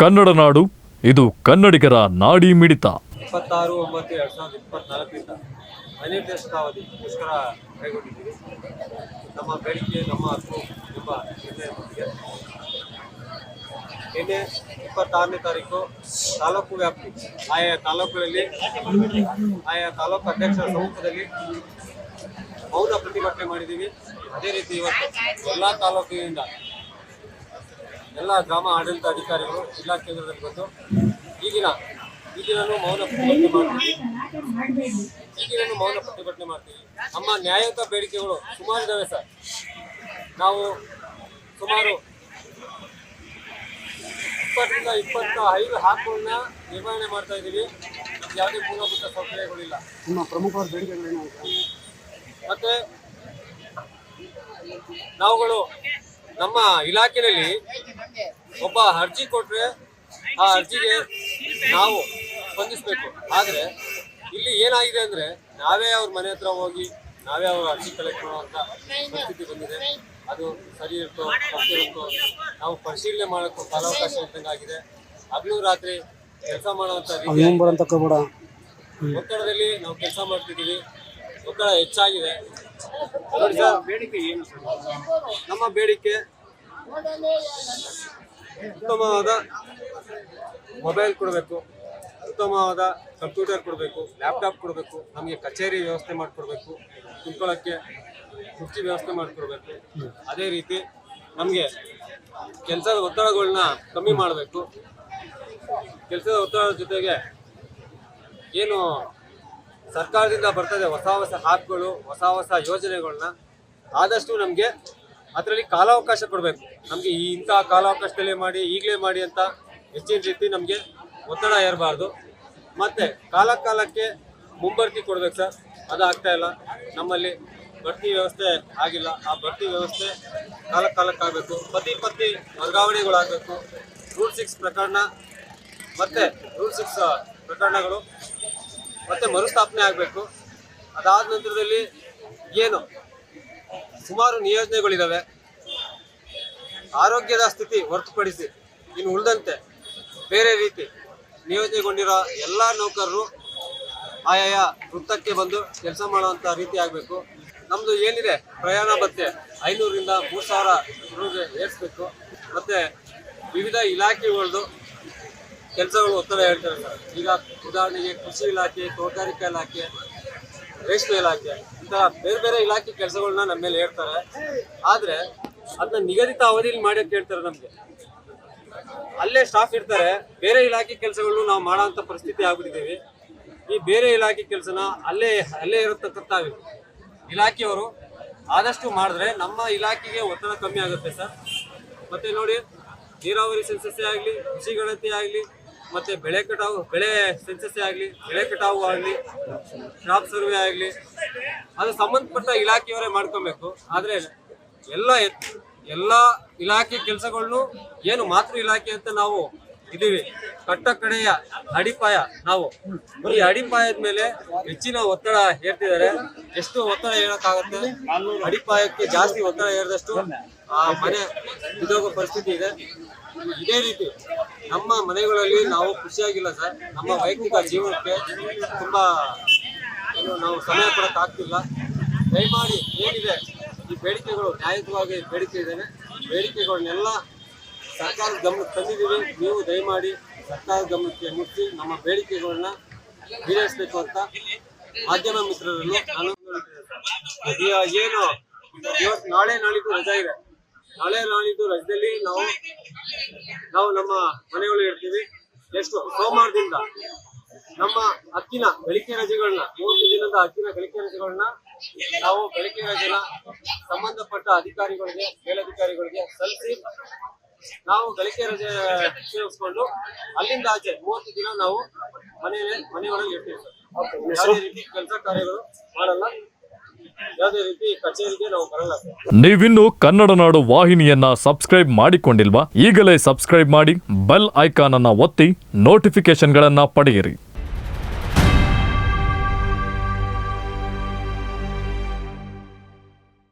ಕನ್ನಡ ನಾಡು, ಇದು ಕನ್ನಡಿಗರ ನಾಡಿ ಮಿಡಿತ. ಇಪ್ಪತ್ತಾರು, ಒಂಬತ್ತು, ಎರಡು ಸಾವಿರದ ಇಪ್ಪತ್ನಾಲ್ಕರಿಂದ ಅನಿರ್ದಿಷ್ಟಾವಧಿ ಮುಷ್ಕರ ಕೈಗೊಂಡಿದ್ದೀವಿ ನಮ್ಮ ಬೇಡಿಕೆ, ನಮ್ಮ ಹಕ್ಕು ಎಂಬ ನಿರ್ಣಯದೊಂದಿಗೆ. ನಿನ್ನೆ ಇಪ್ಪತ್ತಾರನೇ ತಾರೀಕು ತಾಲೂಕು ವ್ಯಾಪ್ತಿ, ಆಯಾ ತಾಲೂಕುಗಳಲ್ಲಿ, ಆಯಾ ತಾಲೂಕು ಅಧ್ಯಕ್ಷರ ಸಮ್ಮುಖದಲ್ಲಿ ಮೌನ ಪ್ರತಿಭಟನೆ ಮಾಡಿದ್ದೀವಿ. ಅದೇ ರೀತಿ ಇವತ್ತು ಎಲ್ಲ ತಾಲೂಕಿನಿಂದ ಎಲ್ಲ ಗ್ರಾಮ ಆಡಳಿತ ಅಧಿಕಾರಿಗಳು ಜಿಲ್ಲಾ ಕೇಂದ್ರದಲ್ಲಿ ಬಂದು ಈಗಿನ ಈಗಿನೂ ಮೌನ ಪ್ರತಿಭಟನೆ ಮಾಡ್ತೀವಿ. ಈಗಿನೂ ಮೌನ ಪ್ರತಿಭಟನೆ ಮಾಡ್ತೀವಿ. ನಮ್ಮ ನ್ಯಾಯಯುತ ಬೇಡಿಕೆಗಳು ಸುಮಾರು ಇದಾವೆ ಸರ್. ನಾವು ಸುಮಾರು ಇಪ್ಪತ್ತರಿಂದ ಇಪ್ಪತ್ತ ಐದು ಹಾಕುಗಳನ್ನ ನಿರ್ವಹಣೆ ಮಾಡ್ತಾ ಇದ್ದೀವಿ. ಯಾವುದೇ ಮೂಲಭೂತ ಸೌಕರ್ಯಗಳಿಲ್ಲ. ನಿಮ್ಮ ಪ್ರಮುಖವಾದ ಬೇಡಿಕೆಗಳೇನು ಮತ್ತೆ ನಾವುಗಳು ನಮ್ಮ ಇಲಾಖೆಯಲ್ಲಿ ಒಬ್ಬ ಅರ್ಜಿ ಕೊಟ್ಟರೆ ಆ ಅರ್ಜಿಗೆ ನಾವು ಸ್ಪಂದಿಸಬೇಕು. ಆದರೆ ಇಲ್ಲಿ ಏನಾಗಿದೆ ಅಂದ್ರೆ ನಾವೇ ಅವ್ರ ಮನೆ ಹತ್ರ ಹೋಗಿ ನಾವೇ ಅವ್ರ ಅರ್ಜಿ ಕಲೆಕ್ಟ್ ಮಾಡುವಂತ ಪರಿಸ್ಥಿತಿ ಬಂದಿದೆ. ಅದು ಸರಿ ಇರುತ್ತೋ ತಪ್ಪಿರುತ್ತೋ ನಾವು ಪರಿಶೀಲನೆ ಮಾಡೋಕ್ಕೂ ಕಾಲಾವಕಾಶ ಇದ್ದಂಗೆ ಆಗಿದೆ. ಹಗಲು ರಾತ್ರಿ ಕೆಲಸ ಮಾಡುವಂಥ ಒತ್ತಡದಲ್ಲಿ ನಾವು ಕೆಲಸ ಮಾಡ್ತಿದ್ದೀವಿ. ಒತ್ತಡ ಹೆಚ್ಚಾಗಿದೆ. ಬೇಡಿಕೆ ಏನು ನಮ್ಮ ಬೇಡಿಕೆ ಉತ್ತಮವಾದ ಮೊಬೈಲ್ ಕೊಡಬೇಕು, ಉತ್ತಮವಾದ ಕಂಪ್ಯೂಟರ್ ಕೊಡಬೇಕು, ಲ್ಯಾಪ್ಟಾಪ್ ಕೊಡಬೇಕು, ನಮಗೆ ಕಚೇರಿ ವ್ಯವಸ್ಥೆ ಮಾಡಿಕೊಡ್ಬೇಕು ಕುತ್ಕೊಳ್ಳೋಕ್ಕೆ ಕುರ್ಚಿ ವ್ಯವಸ್ಥೆ ಮಾಡಿಕೊಡ್ಬೇಕು. ಅದೇ ರೀತಿ ನಮಗೆ ಕೆಲಸದ ಒತ್ತಡಗಳನ್ನ ಕಮ್ಮಿ ಮಾಡಬೇಕು. ಕೆಲಸದ ಒತ್ತಡದ ಜೊತೆಗೆ ಏನು ಸರ್ಕಾರದಿಂದ ಬರ್ತದೆ ಹೊಸ ಹೊಸ ಆ್ಯಪ್ಗಳು ಹೊಸ ಹೊಸ ಯೋಜನೆಗಳನ್ನ ಆದಷ್ಟು ನಮಗೆ ಅದರಲ್ಲಿ ಕಾಲಾವಕಾಶ ಕೊಡಬೇಕು. ನಮಗೆ ಈ ಇಂಥ ಕಾಲಾವಕಾಶದಲ್ಲೇ ಮಾಡಿ, ಈಗಲೇ ಮಾಡಿ ಅಂತ ಹೆಚ್ಚಿನ ರೀತಿ ನಮಗೆ ಒತ್ತಡ ಏರಬಾರ್ದು. ಮತ್ತು ಕಾಲ ಕಾಲಕ್ಕೆ ಮುಂಬರ್ತಿ ಕೊಡಬೇಕು ಸರ್. ಅದು ಇಲ್ಲ. ನಮ್ಮಲ್ಲಿ ಬಡ್ತಿ ವ್ಯವಸ್ಥೆ ಆಗಿಲ್ಲ. ಆ ಬಡ್ತಿ ವ್ಯವಸ್ಥೆ ಕಾಲ ಕಾಲಕ್ಕೆ ಆಗಬೇಕು ಪತಿ ಪತ್ನಿ ವರ್ಗಾವಣೆಗಳಾಗಬೇಕು. ರೂಲ್ ಸಿಕ್ಸ್ ಪ್ರಕರಣ, ಮತ್ತು ರೂಲ್ ಸಿಕ್ಸ್ ಪ್ರಕರಣಗಳು ಮತ್ತೆ ಮರುಸ್ಥಾಪನೆ ಆಗಬೇಕು. ಅದಾದ ನಂತರದಲ್ಲಿ ಏನು? ಸುಮಾರು ನಿಯೋಜನೆಗಳಿದ್ದಾವೆ ಆರೋಗ್ಯದ ಸ್ಥಿತಿ ಹೊರತುಪಡಿಸಿ ಇನ್ನು ಉಳಿದಂತೆ ಬೇರೆ ರೀತಿ ನಿಯೋಜನೆಗೊಂಡಿರೋ ಎಲ್ಲ ನೌಕರರು ಆಯಾಯ ವೃತ್ತಕ್ಕೆ ಬಂದು ಕೆಲಸ ಮಾಡುವಂಥ ರೀತಿ ಆಗಬೇಕು. ನಮ್ಮದು ಏನಿದೆ? ಪ್ರಯಾಣ ಭತ್ಯೆ ಐನೂರಿಂದ ಮೂರು ಸಾವಿರ ಏರಿಸ್ಬೇಕು. ಮತ್ತು ವಿವಿಧ ಇಲಾಖೆಗಳದ್ದು ಕೆಲಸಗಳು ಒತ್ತಡ ಹೇಳ್ತಾರೆ ಸರ್. ಈಗ ಉದಾಹರಣೆಗೆ ಕೃಷಿ ಇಲಾಖೆ, ತೋಟಗಾರಿಕಾ ಇಲಾಖೆ, ರೇಷ್ಮೆ ಇಲಾಖೆ, ಇಂತಹ ಬೇರೆ ಬೇರೆ ಇಲಾಖೆ ಕೆಲಸಗಳನ್ನ ನಮ್ಮ ಮೇಲೆ ಹೇಳ್ತಾರೆ. ಆದ್ರೆ ಅದನ್ನ ನಿಗದಿತ ಅವಧಿಯಲ್ಲಿ ಅಂತ ಹೇಳ್ತಾರೆ ನಮ್ಗೆ. ಅಲ್ಲೇ ಸ್ಟಾಫ್ ಇರ್ತಾರೆ. ಬೇರೆ ಇಲಾಖೆ ಕೆಲಸಗಳನ್ನು ನಾವು ಮಾಡೋಂಥ ಪರಿಸ್ಥಿತಿ ಆಗ್ಬಿಟ್ಟಿದ್ದೀವಿ ಈ ಬೇರೆ ಇಲಾಖೆ ಕೆಲಸನ ಅಲ್ಲೇ ಅಲ್ಲೇ ಇರತಕ್ಕಂಥ ಇಲಾಖೆಯವರು ಆದಷ್ಟು ಮಾಡಿದ್ರೆ ನಮ್ಮ ಇಲಾಖೆಗೆ ಒತ್ತಡ ಕಮ್ಮಿ ಆಗುತ್ತೆ ಸರ್. ಮತ್ತೆ ನೋಡಿ, ನೀರಾವರಿ ಸೆನ್ಸಸ್ ಆಗಲಿ, ಕೃಷಿ ಗಣತಿ ಆಗಲಿ ಮತ್ತೆ ಬೆಳೆ ಕಟಾವು, ಬೆಳೆ ಸೆನ್ಸಸ್ ಆಗಲಿ, ಬೆಳೆ ಕಟಾವು ಆಗಲಿ ಕ್ರಾಪ್ ಸರ್ವೆ ಆಗಲಿ, ಅದು ಸಂಬಂಧಪಟ್ಟ ಇಲಾಖೆಯವರೇ ಮಾಡ್ಕೊಬೇಕು. ಆದರೆ ಎಲ್ಲ ಎಲ್ಲ ಇಲಾಖೆ ಕೆಲಸಗಳನ್ನು ಏನು ಮಾತೃ ಇಲಾಖೆ ಅಂತ ನಾವು ಇದೀವಿ ಕಟ್ಟ ಕಡೆಯ ಅಡಿಪಾಯ ನಾವು. ಈ ಅಡಿಪಾಯದ ಮೇಲೆ ಹೆಚ್ಚಿನ ಒತ್ತಡ ಹೇರ್ತಿದ್ದಾರೆ. ಎಷ್ಟು ಒತ್ತಡ ಹೇಳಕ್ಕಾಗತ್ತೆ? ಅಡಿಪಾಯಕ್ಕೆ ಜಾಸ್ತಿ ಒತ್ತಡ ಹೇರಿದಷ್ಟು ಆ ಮನೆ ಉದ್ಯೋಗ ಪರಿಸ್ಥಿತಿ ಇದೆ. ಇದೇ ರೀತಿ ನಮ್ಮ ಮನೆಗಳಲ್ಲಿ ನಾವು ಖುಷಿಯಾಗಿಲ್ಲ ಸರ್. ನಮ್ಮ ವೈಯಕ್ತಿಕ ಜೀವನಕ್ಕೆ ತುಂಬಾ ನಾವು ಸಮಯ ಕೊಡೋಕ್ಕಾಗ್ತಿಲ್ಲ ದಯಮಾಡಿ ಏನಿದೆ, ಈ ಬೇಡಿಕೆಗಳು ನ್ಯಾಯಯುತವಾಗಿ ಬೇಡಿಕೆ ಇದ್ದೇನೆ. ಬೇಡಿಕೆಗಳನ್ನೆಲ್ಲ ಸರ್ಕಾರದ ಗಮನಕ್ಕೆ ತಂದಿದ್ದೀವಿ. ನೀವು ದಯಮಾಡಿ ಸರ್ಕಾರದ ಗಮನಕ್ಕೆ ಮುಚ್ಚಿ ನಮ್ಮ ಬೇಡಿಕೆಗಳನ್ನ ಈಡೇರಿಸಬೇಕು ಅಂತ ಮಾಧ್ಯಮ ಮಿತ್ರರನ್ನು ನಾನು ಏನು? ಇವತ್ತು ನಾಳೆ ನಾಳಿದ್ದು ರಜಾ ಇದೆ. ನಾಳೆ ನಾಳಿದ್ದು ರಜದಲ್ಲಿ ನಾವು ನಾವು ನಮ್ಮ ಮನೆಗಳು ಇರ್ತೀವಿ. ಎಷ್ಟು ಸೋಮವಾರದಿಂದ ನಮ್ಮ ಅಕ್ಕಿನ ಗಳಿಕೆ ರಜೆಗಳನ್ನ ಮೂವತ್ತು ದಿನದ ಅಕ್ಕಿನ ಗಳಿಕೆ ರಜೆಗಳನ್ನ ನಾವು ಗಳಿಕೆ ರಜೆನ ಸಂಬಂಧಪಟ್ಟ ಅಧಿಕಾರಿಗಳಿಗೆ ಮೇಲಧಿಕಾರಿಗಳಿಗೆ ಸಲ್ಲಿಸಿ ನಾವು ಗಳಿಕೆ ರಜೆ ಉಪಯೋಗಿಸ್ಕೊಂಡು ಅಲ್ಲಿಂದ ಆಚೆ ಮೂವತ್ತು ದಿನ ನಾವು ಮನೆ ಮನೆಯೊಳಗೆ ಇರ್ತೀವಿ ಸರ್. ಯಾವುದೇ ರೀತಿ ಕೆಲಸ ಕಾರ್ಯಗಳು ಮಾಡಲ್ಲ. ಯಾವುದೇ ರೀತಿ ಕಚೇರಿಗೆ ನಾವು ಬರಲ್ಲ ಸರ್. ನೀವಿನ್ನು ಕನ್ನಡ ನಾಡು ವಾಹಿನಿಯನ್ನ ಸಬ್ಸ್ಕ್ರೈಬ್ ಮಾಡಿಕೊಂಡಿಲ್ವಾ? ಈಗಲೇ ಸಬ್ಸ್ಕ್ರೈಬ್ ಮಾಡಿ ಬೆಲ್ ಐಕಾನ್ ಅನ್ನ ಒತ್ತಿ ನೋಟಿಫಿಕೇಶನ್ಗಳನ್ನ ಪಡೆಯಿರಿ.